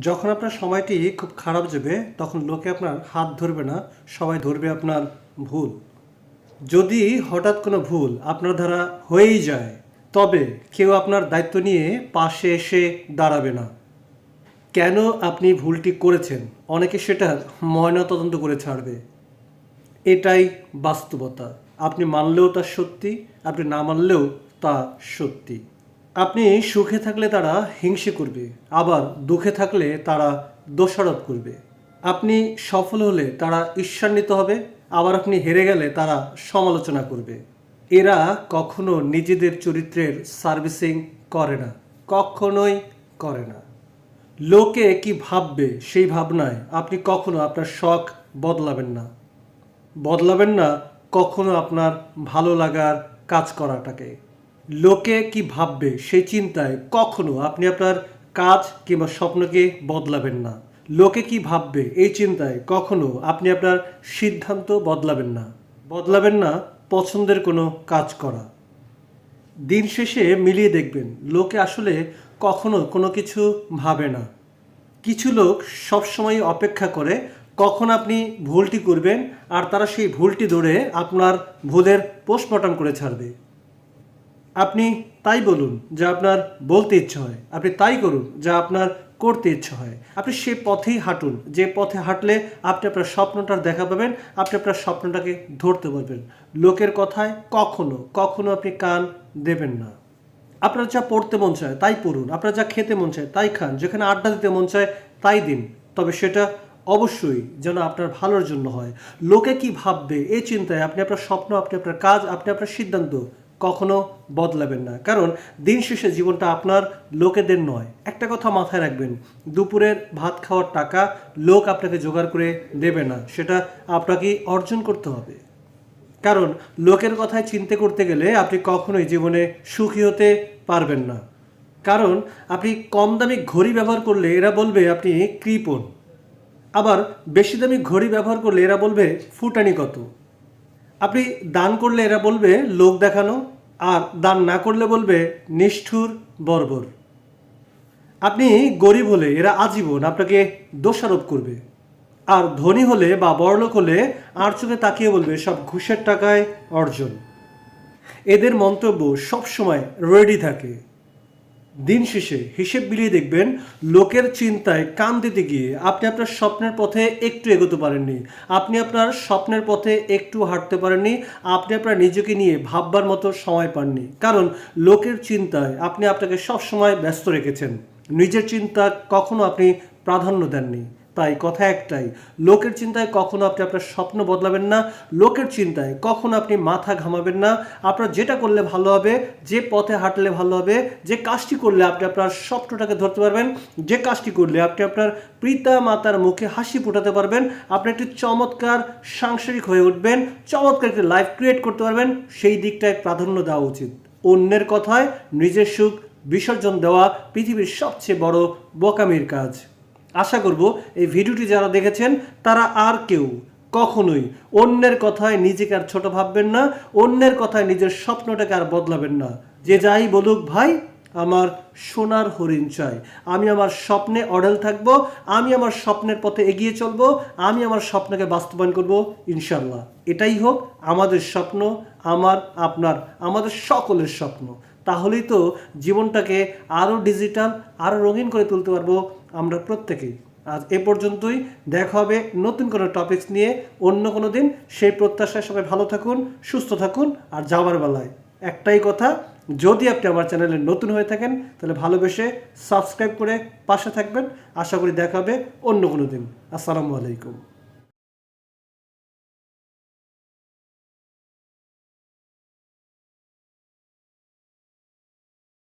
যখন আপনার সময়টি খুব খারাপ যাবে, তখন লোকে আপনার হাত ধরবে না, সবাই ধরবে আপনার ভুল। যদি হঠাৎ কোনো ভুল আপনার দ্বারা হয়েই যায়, তবে কেউ আপনার দায়িত্ব নিয়ে পাশে এসে দাঁড়াবে না। কেন আপনি ভুলটি করেছেন? অনেকে সেটার ময়নাতদন্ত করে ছাড়বে। এটাই বাস্তবতা। আপনি মানলেও তা সত্যি, আপনি না মানলেও তা সত্যি। আপনি সুখে থাকলে তারা হিংসে করবে, আবার দুঃখে থাকলে তারা দোষারোপ করবে। আপনি সফল হলে তারা ঈর্ষান্বিত হবে, আবার আপনি হেরে গেলে তারা সমালোচনা করবে। এরা কখনো নিজেদের চরিত্রের সার্ভিসিং করে না, কখনোই করে না। লোকে কি ভাববে সেই ভাবনায় আপনি কখনো আপনার শখ বদলাবেন না। বদলাবেন না কখনো আপনার ভালো লাগার কাজ করাটাকে। লোকে কি ভাববে সেই চিন্তায় কখনো আপনি আপনার কাজ কিংবা স্বপ্নকে বদলাবেন না। লোকে কি ভাববে এই চিন্তায় কখনো আপনি আপনার সিদ্ধান্ত বদলাবেন না। বদলাবেন না পছন্দের কোনো কাজ করা। দিন শেষে মিলিয়ে দেখবেন, লোকে আসলে কখনো কোনো কিছু ভাবে না। কিছু লোক সবসময় অপেক্ষা করে কখন আপনি ভুলটি করবেন আর তারা সেই ভুলটি ধরে আপনার ভুলের পোস্টমর্টম করে ছাড়বে। আপনি তাই বলুন যা আপনার বলতে ইচ্ছে হয়। আপনি তাই করুন যা আপনার করতে ইচ্ছে হয়। আপনি সে পথেই হাঁটুন। যে পথে হাঁটলে আপনি আপনার স্বপ্নটার দেখা পাবেন, আপনি আপনার স্বপ্নটাকে ধরতে পারবেন। লোকের কথায় কখনো কখনো আপনি কান দেবেন না। আপনার যা পড়তে মন চায় তাই পড়ুন। আপনার যা খেতে মন চায় তাই খান। যেখানে আড্ডা দিতে মন চায় তাই দিন। তবে সেটা অবশ্যই যেন আপনার ভালোর জন্য হয়। লোকে কি ভাববে এই চিন্তায় আপনি আপনার স্বপ্ন, আপনি আপনার কাজ, আপনি আপনার সিদ্ধান্ত কখনো বদলাবেন না। কারণ দিন শেষে জীবনটা আপনার লোকেদের নয়। একটা কথা মাথায় রাখবেন, দুপুরের ভাত খাওয়ার টাকা লোক আপনাকে জোগাড় করে দেবে না, সেটা আপনাকে অর্জন করতে হবে। কারণ লোকের কথায় চিন্তা করতে গেলে আপনি কখনোই জীবনে সুখী হতে পারবেন না। কারণ আপনি কম দামি ঘড়ি ব্যবহার করলে এরা বলবে আপনি কৃপণ। আবার বেশি দামি ঘড়ি ব্যবহার করলে এরা বলবে ফুটানি কত। আপনি দান করলে এরা বলবে লোক দেখানো, আর দান না করলে বলবে নিষ্ঠুর বর্বর। আপনি গরিব হলে এরা আজীবন আপনাকে দোষারোপ করবে। আর ধনী হলে বা বড়লোক হলে আর চোখে তাকিয়ে বলবে সব ঘুষের টাকায় অর্জন। এদের মন্তব্য সবসময় রেডি থাকে। দিন শেষে হিসেব মিলিয়ে দেখবেন লোকের চিন্তায় কান দিতে গিয়ে আপনি আপনার স্বপ্নের পথে একটু এগোতে পারেননি। আপনি আপনার স্বপ্নের পথে একটু হাঁটতে পারেননি। আপনি আপনার নিজেকে নিয়ে ভাববার মতো সময় পাননি। কারণ লোকের চিন্তায় আপনি আপনাকে সবসময় ব্যস্ত রেখেছেন। নিজের চিন্তা কখনো আপনি প্রাধান্য দেননি। তাই, কথা একটাই, লোকের চিন্তায় কখনো আপনি আপনার স্বপ্ন বদলাবেন না, লোকের চিন্তায় কখনো আপনি মাথা ঘামাবেন না, আপনার যেটা করলে ভালো হবে, যে পথে হাঁটলে ভালো হবে, যে কাজটি করলে আপনি আপনার স্বপ্নটাকে ধরতে পারবেন, যে কাজটি করলে আপনি আপনার পিতা মাতার মুখে হাসি ফোটাতে পারবেন, আপনি একটি চমৎকার সাংসারিক হয়ে উঠবেন, চমৎকার একটি লাইফ ক্রিয়েট করতে পারবেন, সেই দিকটায় প্রাধান্য দেওয়া উচিত। অন্যের কথায় নিজের সুখ বিসর্জন দেওয়া পৃথিবীর সবচেয়ে বড় বোকামির কাজ। আশা করব এই ভিডিওটি যারা দেখেছেন, তারা আর কেউ কখনোই অন্যের কথায় নিজেকে আর ছোট ভাববেন না, অন্যের কথায় নিজের স্বপ্নটাকে আর বদলাবেন না। যে যাই বলুক ভাই, আমার সোনার হরিণ চাই। আমি আমার স্বপ্নে অডেল থাকব, আমি আমার স্বপ্নের পথে এগিয়ে চলব, আমি আমার স্বপ্নকে বাস্তবায়ন করব ইনশাল্লাহ এটাই হোক আমাদের স্বপ্ন, আমার, আপনার, আমাদের সকলের স্বপ্ন। তাহলেই তো জীবনটাকে আরও ডিজিটাল আরও রঙিন করে তুলতে পারব আমরা প্রত্যেকেই। আজ এ পর্যন্তই, দেখা হবে নতুন কোনো টপিকস নিয়ে, অন্য কোনো দিন। সেই প্রত্যাশায় সবাই ভালো থাকুন, সুস্থ থাকুন, আর যাওয়ার বেলায়। একটাই কথা, যদি আপনি আমার চ্যানেলে নতুন হয়ে থাকেন, তাহলে ভালোবেসে সাবস্ক্রাইব করে পাশে থাকবেন। আশা করি দেখা হবে অন্য কোনো দিন। আসসালামু আলাইকুম।